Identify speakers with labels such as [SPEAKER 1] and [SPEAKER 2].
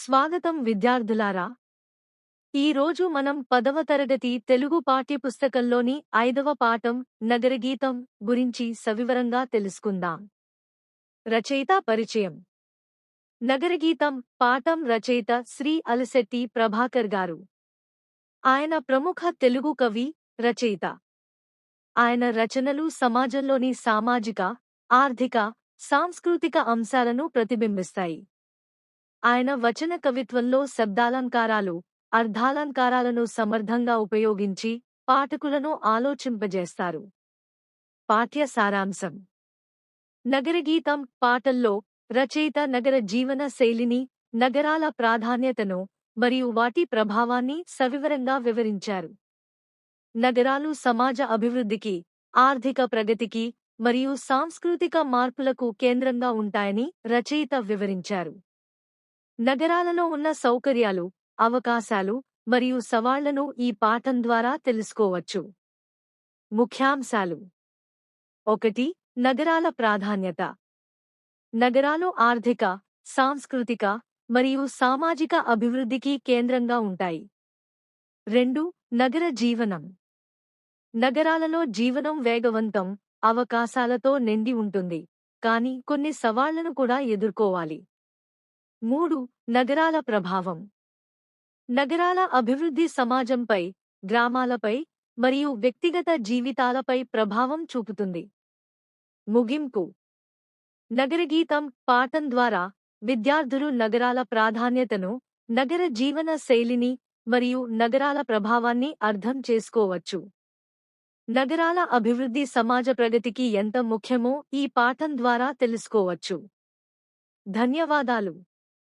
[SPEAKER 1] స్వాగతం విద్యార్థులారా. ఈరోజు మనం పదవ తరగతి తెలుగు పాఠ్యపుస్తకంలోని ఐదవ పాఠం నగరగీతం గురించి సవివరంగా తెలుసుకుందాం. రచయిత పరిచయం. నగరగీతం పాఠం రచయిత శ్రీ అలశెట్టి ప్రభాకర్ గారు. ఆయన ప్రముఖ తెలుగు కవి రచయిత. ఆయన రచనలు సమాజంలోని సామాజిక ఆర్థిక సాంస్కృతిక అంశాలను ప్రతిబింబిస్తాయి. ఆయన వచన కవిత్వంలో శబ్దాలంకారాలు అర్ధాలంకారాలను సమర్థంగా ఉపయోగించి పాఠకులను ఆలోచింపజేస్తారు. పాఠ్య సారాంశం. నగరగీతం పాటల్లో రచయిత నగర జీవన శైలిని నగరాల ప్రాధాన్యతను మరియు వాటి ప్రభావాన్ని సవివరంగా వివరించారు. నగరాలు సమాజ అభివృద్ధికి ఆర్థిక ప్రగతికి మరియు సాంస్కృతిక మార్పులకు కేంద్రంగా ఉంటాయని రచయిత వివరించారు. నగరాలలో ఉన్న సౌకర్యాలు అవకాశాలు మరియు సవాళ్ళను ఈ పాఠం ద్వారా తెలుసుకోవచ్చు. ముఖ్యాంశాలు. ఒకటి నగరాల ప్రాధాన్యత. నగరాలు ఆర్థిక సాంస్కృతిక మరియు సామాజిక అభివృద్ధికి కేంద్రంగా ఉంటాయి. రెండు నగర జీవనం. నగరాలలో జీవనం వేగవంతం అవకాశాలతో నిండి ఉంటుంది కాని కొన్ని సవాళ్ళను కూడా ఎదుర్కోవాలి. మూడు నగరాల ప్రభావం. నగరాల అభివృద్ధి సమాజంపై గ్రామాలపై మరియు వ్యక్తిగత జీవితాలపై ప్రభావం చూపుతుంది. ముగింపు. నగరగీతం పాఠం ద్వారా విద్యార్థులు నగరాల ప్రాధాన్యతను నగర జీవన శైలిని మరియు నగరాల ప్రభావాన్ని అర్థం చేసుకోవచ్చు. నగరాల అభివృద్ధి సమాజ ప్రగతికి ఎంత ముఖ్యమో ఈ పాఠం ద్వారా తెలుసుకోవచ్చు. ధన్యవాదాలు.